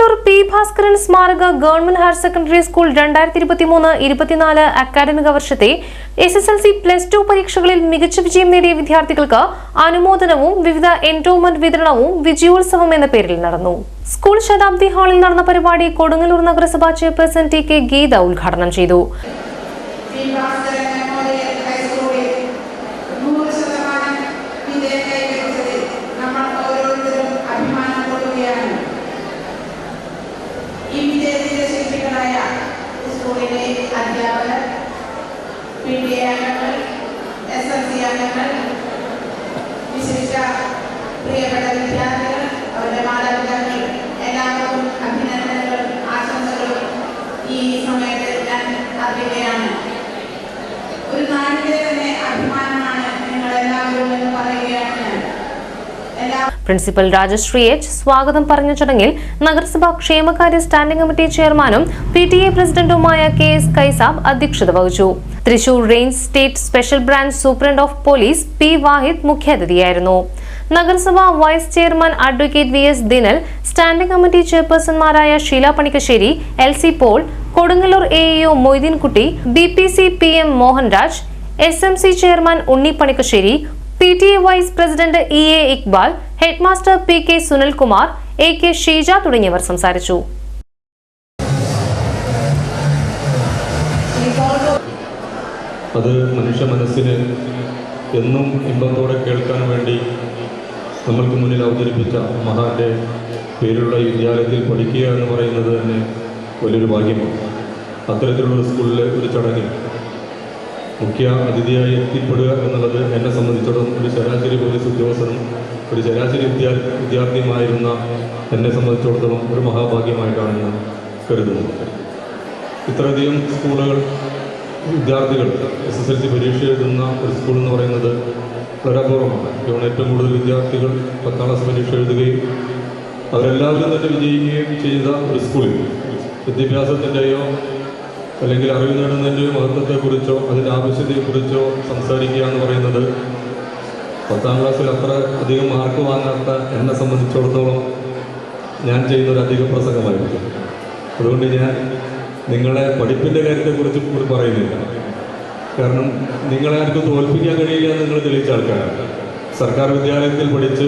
Kodungallur P Bhaskaran സ്മാരക government higher secondary school രണ്ടായിരത്തി ഇരുപത്തിമൂന്ന് ഇരുപത്തിനാല് അക്കാദമിക വർഷത്തെ S S L C plus two പരീക്ഷകളിൽ മികച്ച വിജയം നേടിയ വിദ്യാർത്ഥികൾക്ക് അനുമോദനവും വിവിധ എൻഡോമെന്റ് വിതരണവും വിജയോത്സവം എന്ന പേരിൽ നടന്നു. സ്കൂൾ ശതാബ്ദി ഹാളിൽ നടന്ന പരിപാടി കൊടുങ്ങല്ലൂർ നഗരസഭാ ചെയർപേഴ്സൺ ടി കെ ഗീത ഉദ്ഘാടനം ചെയ്തു. സ്കൂളിലെ അധ്യാപകർ പി ടി എ അംഗങ്ങൾ എസ് എൽ സി അംഗങ്ങൾ വിശിഷ്ട പ്രിയപ്പെട്ട വിദ്യാർത്ഥികൾ അവരുടെ മാതാപിതാക്കൾ എല്ലാവർക്കും അഭിനന്ദനങ്ങളും ആശംസകളും ഈ സമയത്ത് ഞാൻ അറിയുകയാണ് ഒരു നാടിന്റെ തന്നെ അഭിമാനമാണ് നിങ്ങൾ എല്ലാവരും എന്ന് പ്രിൻസിപ്പൽ രാജശ്രീ എച്ച് സ്വാഗതം പറഞ്ഞ ചടങ്ങിൽ നഗരസഭാ ക്ഷേമകാര്യ സ്റ്റാൻഡിംഗ് കമ്മിറ്റി ചെയർമാനും പി ടി എ പ്രസിഡന്റുമായ കെ എസ് കൈസാബ് അധ്യക്ഷത വഹിച്ചു. Thrissur range state special branch superintendent of police P Vahid മുഖ്യാതിഥിയായിരുന്നു. നഗരസഭാ vice chairman advocate V S Dinal standing committee ചെയർപേഴ്സൺമാരായ Sheela Panikkassery L C Paul Kodungallur A EO Moideenkutty B P C P M Mohanraj S M C chairman Unni Panikkassery P T A vice president E A Iqbal headmaster P K Sunilkumar A K Sheeja തുടങ്ങിയവർ സംസാരിച്ചു. അത് മനുഷ്യ മനസ്സിന് എന്നും ഇമ്പത്തോടെ കേൾക്കാൻ വേണ്ടി നമ്മൾക്ക് മുന്നിൽ അവതരിപ്പിച്ച മഹാന്റെ പേരുള്ള വിദ്യാലയത്തിൽ പഠിക്കുക എന്ന് പറയുന്നത് തന്നെ വലിയൊരു ഭാഗ്യമാണ്. അത്തരത്തിലുള്ള സ്കൂളിലെ ഒരു ചടങ്ങിൽ മുഖ്യ അതിഥിയായി എത്തിപ്പെടുക എന്നുള്ളത് എന്നെ സംബന്ധിച്ചിടത്തോളം ഒരു ശരാശരി പോലീസ് ഉദ്യോഗസ്ഥനും ഒരു ശരാശരി വിദ്യാ വിദ്യാർത്ഥിയുമായിരുന്ന എന്നെ സംബന്ധിച്ചിടത്തോളം ഒരു മഹാഭാഗ്യമായിട്ടാണ് ഞാൻ കരുതുന്നത്. ഇത്രയധികം സ്കൂളുകൾ വിദ്യാർത്ഥികൾ എസ് എസ് എൽ സി പരീക്ഷ എഴുതുന്ന ഒരു സ്കൂൾ എന്ന് പറയുന്നത് വളരെ അപൂർവമാണ്. ഇവിടെ ഏറ്റവും കൂടുതൽ വിദ്യാർത്ഥികൾ പത്താം ക്ലാസ് പരീക്ഷ എഴുതുകയും അവരെല്ലാവരും തന്നെ വിജയിക്കുകയും ചെയ്ത ഒരു സ്കൂളിൽ. വിദ്യാഭ്യാസത്തിന്റെയോ അല്ലെങ്കിൽ അറിവ് നേടുന്നതിന്റെയോ മഹത്വത്തെക്കുറിച്ചോ അതിന്റെ ആവശ്യത്തെക്കുറിച്ചോ സംസാരിക്കുക എന്ന് പറയുന്നത് പത്താം ക്ലാസ്സിൽ അത്ര അധികം മാർക്ക് വാങ്ങാത്ത എന്നെ സംബന്ധിച്ചിടത്തോളം ഞാൻ ചെയ്യുന്ന ഒരു അധിക പ്രസംഗമായിരിക്കും. അതുകൊണ്ട് ഞാൻ നിങ്ങളെ പഠിപ്പിന്റെ കാര്യത്തെക്കുറിച്ച് കൂടി പറയുന്നില്ല. കാരണം നിങ്ങളെ ആർക്കും തോൽപ്പിക്കാൻ കഴിയില്ല എന്ന് നിങ്ങൾ തെളിയിച്ച ആൾക്കാരാണ്. സർക്കാർ വിദ്യാലയത്തിൽ പഠിച്ച്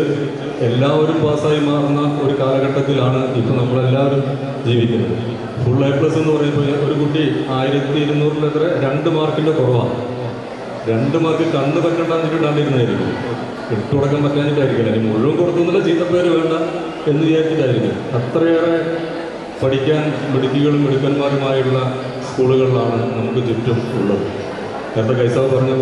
എല്ലാവരും പാസ്സായി മാറുന്ന ഒരു കാലഘട്ടത്തിലാണ് ഇപ്പം നമ്മളെല്ലാവരും ജീവിക്കുന്നത്. ഫുൾ എ പ്ലസ് എന്ന് പറയുമ്പോൾ ഒരു കുട്ടി ആയിരത്തി ഇരുന്നൂറിലെത്ര രണ്ട് മാർക്കിന്റെ കുറവാണ്. രണ്ട് മാർക്ക് കണ്ണ് തക്കണ്ടാന്ന് ഇട്ടാണ്ടിരുന്നായിരിക്കും ഇട്ട് കൊടുക്കാൻ പറ്റാഞ്ഞിട്ടായിരിക്കില്ല. ഇനി മുഴുവൻ കൊടുക്കുന്നില്ല പേര് വേണ്ട എന്ന് വിചാരിച്ചിട്ടായിരിക്കും. അത്രയേറെ പഠിക്കാൻ മിടുക്കികളും മിടുക്കന്മാരുമായുള്ള സ്കൂളുകളിലാണ് നമുക്ക് ചുറ്റും ഉള്ളത്. നേരത്തെ കൈസാവ് പറഞ്ഞു